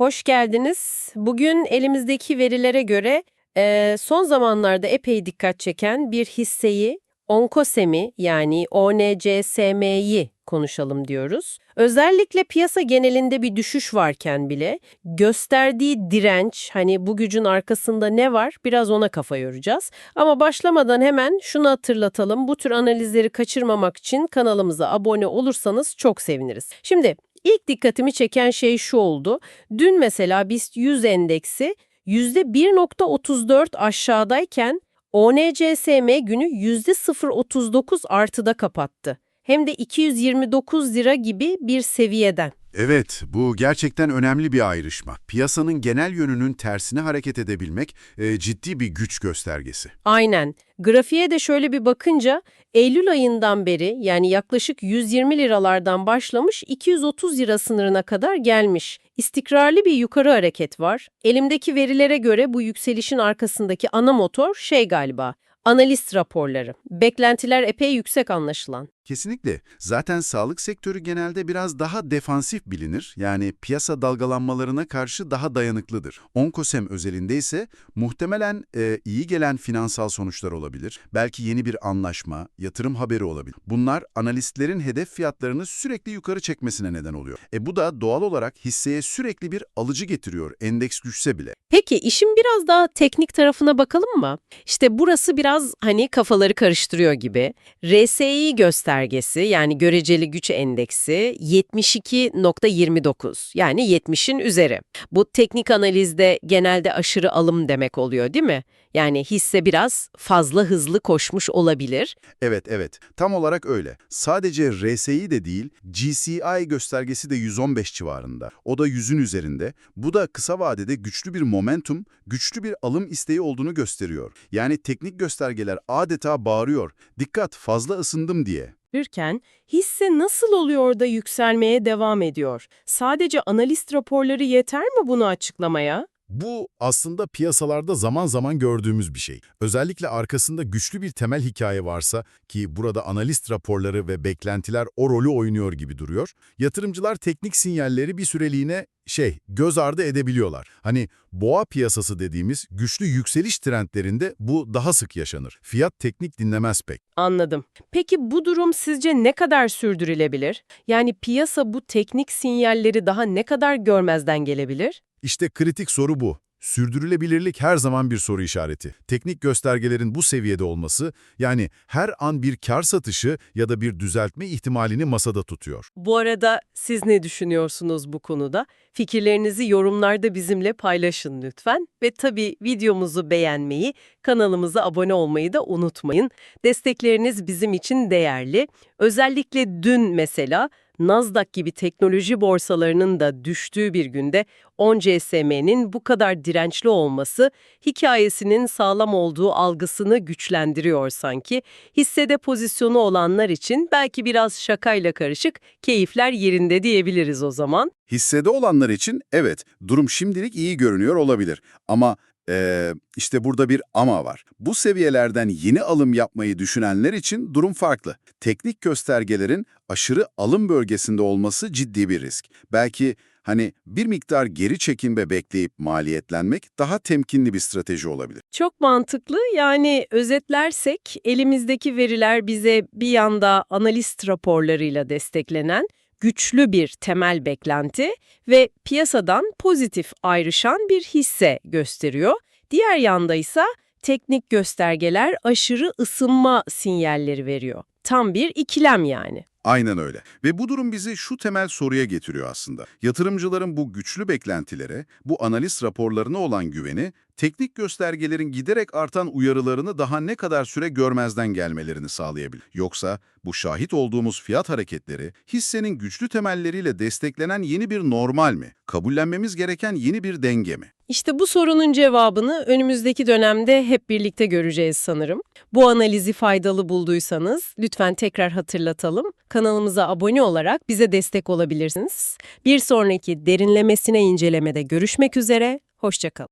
Hoş geldiniz. Bugün elimizdeki verilere göre e, son zamanlarda epey dikkat çeken bir hisseyi, Onkosem'i yani ONCSM'yi konuşalım diyoruz. Özellikle piyasa genelinde bir düşüş varken bile gösterdiği direnç, hani bu gücün arkasında ne var biraz ona kafa yoracağız. Ama başlamadan hemen şunu hatırlatalım. Bu tür analizleri kaçırmamak için kanalımıza abone olursanız çok seviniriz. Şimdi ilk dikkatimi çeken şey şu oldu. Dün mesela BIST 100 endeksi %1.34 aşağıdayken ONCSM günü %0.39 artıda kapattı. Hem de 229 lira gibi bir seviyeden. Evet, bu gerçekten önemli bir ayrışma. Piyasanın genel yönünün tersine hareket edebilmek e, ciddi bir güç göstergesi. Aynen. Grafiğe de şöyle bir bakınca Eylül ayından beri yani yaklaşık 120 liralardan başlamış 230 lira sınırına kadar gelmiş. İstikrarlı bir yukarı hareket var. Elimdeki verilere göre bu yükselişin arkasındaki ana motor şey galiba. Analist raporları. Beklentiler epey yüksek anlaşılan. Kesinlikle. Zaten sağlık sektörü genelde biraz daha defansif bilinir. Yani piyasa dalgalanmalarına karşı daha dayanıklıdır. Onkosem özelinde ise muhtemelen e, iyi gelen finansal sonuçlar olabilir. Belki yeni bir anlaşma, yatırım haberi olabilir. Bunlar analistlerin hedef fiyatlarını sürekli yukarı çekmesine neden oluyor. E bu da doğal olarak hisseye sürekli bir alıcı getiriyor, endeks düşse bile. Peki işin biraz daha teknik tarafına bakalım mı? İşte burası biraz hani kafaları karıştırıyor gibi. RSI göstergesi yani göreceli güç endeksi 72.29 yani 70'in üzeri. Bu teknik analizde genelde aşırı alım demek oluyor değil mi? Yani hisse biraz fazla hızlı koşmuş olabilir. Evet, evet. Tam olarak öyle. Sadece RSI de değil, GCI göstergesi de 115 civarında. O da 100'ün üzerinde. Bu da kısa vadede güçlü bir momentum, güçlü bir alım isteği olduğunu gösteriyor. Yani teknik göstergeler adeta bağırıyor. Dikkat, fazla ısındım diye. Verirken hisse nasıl oluyor da yükselmeye devam ediyor? Sadece analist raporları yeter mi bunu açıklamaya? Bu aslında piyasalarda zaman zaman gördüğümüz bir şey. Özellikle arkasında güçlü bir temel hikaye varsa ki burada analist raporları ve beklentiler o rolü oynuyor gibi duruyor, yatırımcılar teknik sinyalleri bir süreliğine şey göz ardı edebiliyorlar. Hani boğa piyasası dediğimiz güçlü yükseliş trendlerinde bu daha sık yaşanır. Fiyat teknik dinlemez pek. Anladım. Peki bu durum sizce ne kadar sürdürülebilir? Yani piyasa bu teknik sinyalleri daha ne kadar görmezden gelebilir? İşte kritik soru bu. Sürdürülebilirlik her zaman bir soru işareti. Teknik göstergelerin bu seviyede olması, yani her an bir kar satışı ya da bir düzeltme ihtimalini masada tutuyor. Bu arada siz ne düşünüyorsunuz bu konuda? Fikirlerinizi yorumlarda bizimle paylaşın lütfen. Ve tabii videomuzu beğenmeyi, kanalımıza abone olmayı da unutmayın. Destekleriniz bizim için değerli. Özellikle dün mesela Nasdaq gibi teknoloji borsalarının da düştüğü bir günde 10CSM'nin bu kadar dirençli olması hikayesinin sağlam olduğu algısını güçlendiriyor sanki. Hissede pozisyonu olanlar için belki biraz şakayla karışık keyifler yerinde diyebiliriz o zaman. Hissede olanlar için evet, durum şimdilik iyi görünüyor olabilir. Ama eee, işte burada bir ama var. Bu seviyelerden yeni alım yapmayı düşünenler için durum farklı. Teknik göstergelerin aşırı alım bölgesinde olması ciddi bir risk. Belki hani bir miktar geri çekim ve bekleyip maliyetlenmek daha temkinli bir strateji olabilir. Çok mantıklı. Yani özetlersek elimizdeki veriler bize bir yanda analist raporlarıyla desteklenen güçlü bir temel beklenti ve piyasadan pozitif ayrışan bir hisse gösteriyor. Diğer yanda ise teknik göstergeler aşırı ısınma sinyalleri veriyor. Tam bir ikilem yani. Aynen öyle. Ve bu durum bizi şu temel soruya getiriyor aslında. Yatırımcıların bu güçlü beklentilere, bu analiz raporlarına olan güveni, teknik göstergelerin giderek artan uyarılarını daha ne kadar süre görmezden gelmelerini sağlayabilir. Yoksa bu şahit olduğumuz fiyat hareketleri, hissenin güçlü temelleriyle desteklenen yeni bir normal mi? Kabullenmemiz gereken yeni bir denge mi? İşte bu sorunun cevabını önümüzdeki dönemde hep birlikte göreceğiz sanırım. Bu analizi faydalı bulduysanız lütfen tekrar hatırlatalım. Kanalımıza abone olarak bize destek olabilirsiniz. Bir sonraki derinlemesine incelemede görüşmek üzere, hoşçakalın.